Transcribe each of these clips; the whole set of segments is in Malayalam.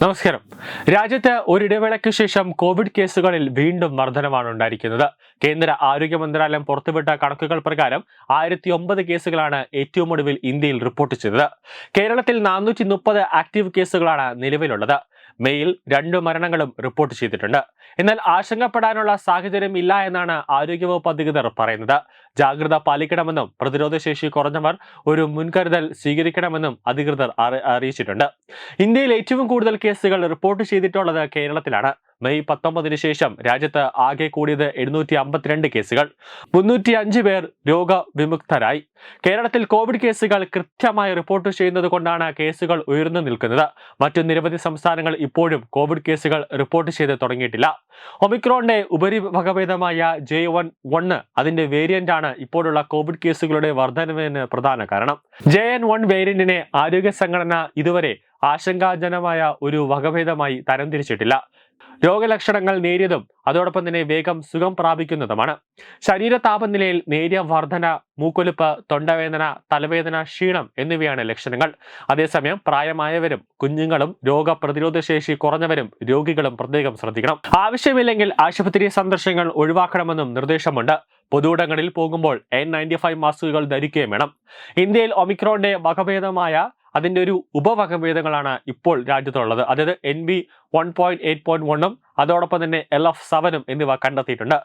നമസ്കാരം. രാജ്യത്ത് ഒരിടവേളയ്ക്ക് ശേഷം കോവിഡ് കേസുകളിൽ വീണ്ടും വർധനമാണ് ഉണ്ടായിരിക്കുന്നത്. കേന്ദ്ര ആരോഗ്യ മന്ത്രാലയം പുറത്തുവിട്ട കണക്കുകൾ പ്രകാരം ആയിരത്തി ഒമ്പത് കേസുകളാണ് ഏറ്റവും ഒടുവിൽ ഇന്ത്യയിൽ റിപ്പോർട്ട് ചെയ്തത്. കേരളത്തിൽ നാനൂറ്റി മുപ്പത് ആക്റ്റീവ് കേസുകളാണ് നിലവിലുള്ളത്. മെയിൽ രണ്ട് മരണങ്ങളും റിപ്പോർട്ട് ചെയ്തിട്ടുണ്ട്. എന്നാൽ ആശങ്കപ്പെടാനുള്ള സാഹചര്യം ഇല്ല എന്നാണ് ആരോഗ്യവകുപ്പ് അധികൃതർ പറയുന്നത്. ജാഗ്രത പാലിക്കണമെന്നും പ്രതിരോധശേഷി കുറഞ്ഞവർ ഒരു മുൻകരുതൽ സ്വീകരിക്കണമെന്നും അധികൃതർ അറിയിച്ചിട്ടുണ്ട്. ഇന്ത്യയിൽ ഏറ്റവും കൂടുതൽ കേസുകൾ റിപ്പോർട്ട് ചെയ്തിട്ടുള്ളത് കേരളത്തിലാണ്. മെയ് പത്തൊമ്പതിന് ശേഷം രാജ്യത്ത് ആകെ കൂടിയത് എഴുന്നൂറ്റി അമ്പത്തിരണ്ട് കേസുകൾ. മുന്നൂറ്റി അഞ്ച് പേർ രോഗവിമുക്തരായി. കേരളത്തിൽ കോവിഡ് കേസുകൾ കൃത്യമായി റിപ്പോർട്ട് ചെയ്യുന്നത് കൊണ്ടാണ് കേസുകൾ ഉയർന്നു നിൽക്കുന്നത്. മറ്റു നിരവധി സംസ്ഥാനങ്ങൾ ഇപ്പോഴും കോവിഡ് കേസുകൾ റിപ്പോർട്ട് ചെയ്ത് തുടങ്ങിയിട്ടില്ല. ഒമിക്രോണിന്റെ ഉപരിഭകഭേദമായ ജെ വൺ വണ് അതിന്റെ വേരിയന്റ് ആണ് ഇപ്പോഴുള്ള കോവിഡ് കേസുകളുടെ വർധനവിന് പ്രധാന കാരണം. ജെ എൻ വൺ വേരിയന്റിനെ ആരോഗ്യ സംഘടന ഇതുവരെ ആശങ്കാജനമായ ഒരു വകഭേദമായി തരംതിരിച്ചിട്ടില്ല. രോഗലക്ഷണങ്ങൾ നേരിയതും അതോടൊപ്പം തന്നെ വേഗം സുഖം പ്രാപിക്കുന്നതുമാണ്. ശരീര താപനിലയിൽ നേരിയ വർധന മൂക്കൊലിപ്പ് തൊണ്ടവേദന തലവേദന ക്ഷീണം എന്നിവയാണ് ലക്ഷണങ്ങൾ. അതേസമയം പ്രായമായവരും കുഞ്ഞുങ്ങളും രോഗപ്രതിരോധ ശേഷി കുറഞ്ഞവരും രോഗികളും പ്രത്യേകം ശ്രദ്ധിക്കണം. ആവശ്യമില്ലെങ്കിൽ ആശുപത്രി സന്ദർശനങ്ങൾ ഒഴിവാക്കണമെന്നും നിർദ്ദേശമുണ്ട്. പൊതുവിടങ്ങളിൽ പോകുമ്പോൾ എൻ നയന്റി ഫൈവ് മാസ്കുകൾ ധരിക്കുകയും വേണം. ഇന്ത്യയിൽ ഒമിക്രോണിന്റെ വകഭേദമായ അതിന്റെ ഒരു ഉപവകഭേദങ്ങളാണ് ഇപ്പോൾ രാജ്യത്തുള്ളത്. അതായത് N B one point eight point വണ്ണും അതോടൊപ്പം തന്നെ എൽ എഫ് സെവനും എന്നിവ കണ്ടെത്തിയിട്ടുണ്ട്.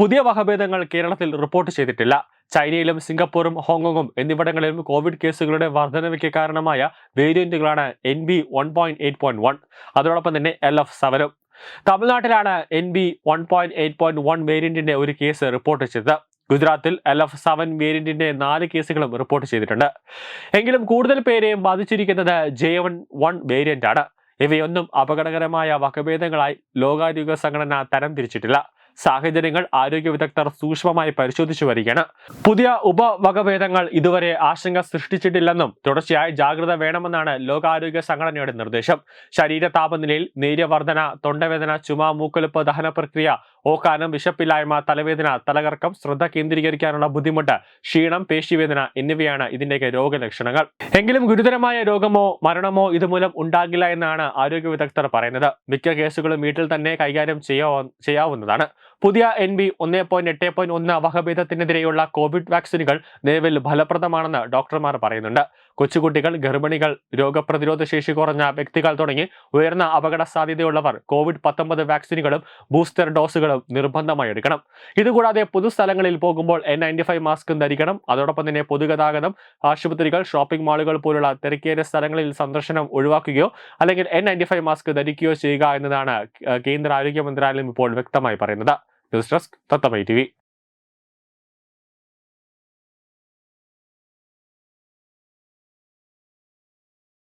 പുതിയ വകഭേദങ്ങൾ കേരളത്തിൽ റിപ്പോർട്ട് ചെയ്തിട്ടില്ല. ചൈനയിലും സിംഗപ്പൂരും ഹോങ്കോങ്ങും എന്നിവിടങ്ങളിലും കോവിഡ് കേസുകളുടെ വർധനവയ്ക്ക് കാരണമായ വേരിയന്റുകളാണ് N B one point eight point one അതോടൊപ്പം തന്നെ എൽ എഫ് സെവനും തമിഴ്നാട്ടിലാണ് N B one point eight point one വേരിയന്റിന്റെ ഒരു കേസ് റിപ്പോർട്ട് ചെയ്തത്. ഗുജറാത്തിൽ എൽ എഫ് സെവൻ വേരിയന്റിന്റെ നാല് കേസുകളും റിപ്പോർട്ട് ചെയ്തിട്ടുണ്ട്. എങ്കിലും കൂടുതൽ പേരെയും ബാധിച്ചിരിക്കുന്നത് ജെ വൺ വൺ വേരിയന്റ് ആണ് ഇവയൊന്നും അപകടകരമായ വകഭേദങ്ങളായി ലോകാരോഗ്യ സംഘടന തരം തിരിച്ചിട്ടില്ല സാഹചര്യങ്ങൾ ആരോഗ്യ വിദഗ്ധർ സൂക്ഷ്മമായി പരിശോധിച്ചു വരികയാണ്. പുതിയ ഉപവകഭേദങ്ങൾ ഇതുവരെ ആശങ്ക സൃഷ്ടിച്ചിട്ടില്ലെന്നും തുടർച്ചയായി ജാഗ്രത വേണമെന്നാണ് ലോകാരോഗ്യ സംഘടനയുടെ നിർദ്ദേശം. ശരീര താപനിലയിൽ നേരിയ വർധന തൊണ്ടവേദന ചുമ മൂക്കൊലിപ്പ് ദഹന പ്രക്രിയ ഓക്കാനം വിശപ്പില്ലായ്മ തലവേദന തലകറക്കം ശ്രദ്ധ കേന്ദ്രീകരിക്കാനുള്ള ബുദ്ധിമുട്ട് ക്ഷീണം പേശിവേദന എന്നിവയാണ് ഇതിന്റെയൊക്കെ രോഗലക്ഷണങ്ങൾ. എങ്കിലും ഗുരുതരമായ രോഗമോ മരണമോ ഇതുമൂലം ഉണ്ടാകില്ല എന്നാണ് ആരോഗ്യ വിദഗ്ധർ പറയുന്നത്. മിക്ക കേസുകളും വീട്ടിൽ തന്നെ കൈകാര്യം ചെയ്യാവുന്നതാണ്. പുതിയ എൻ ബി ഒന്ന് പോയിന്റ് എട്ട് പോയിന്റ് ഒന്ന് വകഭേദത്തിനെതിരെയുള്ള കോവിഡ് വാക്സിനുകൾ നിലവിൽ ഫലപ്രദമാണെന്ന് ഡോക്ടർമാർ പറയുന്നുണ്ട്. കൊച്ചുകുട്ടികൾ ഗർഭിണികൾ രോഗപ്രതിരോധ ശേഷി കുറഞ്ഞ വ്യക്തികൾ തുടങ്ങി ഉയർന്ന അപകട സാധ്യതയുള്ളവർ കോവിഡ് പത്തൊമ്പത് വാക്സിനുകളും ബൂസ്റ്റർ ഡോസുകളും നിർബന്ധമായി എടുക്കണം. ഇതുകൂടാതെ പൊതുസ്ഥലങ്ങളിൽ പോകുമ്പോൾ എൻ നയന്റി ഫൈവ് മാസ്കും ധരിക്കണം. അതോടൊപ്പം തന്നെ പൊതുഗതാഗതം ആശുപത്രികൾ ഷോപ്പിംഗ് മാളുകൾ പോലുള്ള തിരക്കേറിയ സ്ഥലങ്ങളിൽ സന്ദർശനം ഒഴിവാക്കുകയോ അല്ലെങ്കിൽ എൻ നയന്റി ഫൈവ് മാസ്ക് ധരിക്കുകയോ ചെയ്യുക എന്നതാണ് കേന്ദ്ര ആരോഗ്യ മന്ത്രാലയം ഇപ്പോൾ വ്യക്തമായി പറയുന്നത്. News desk തത്തമൈ T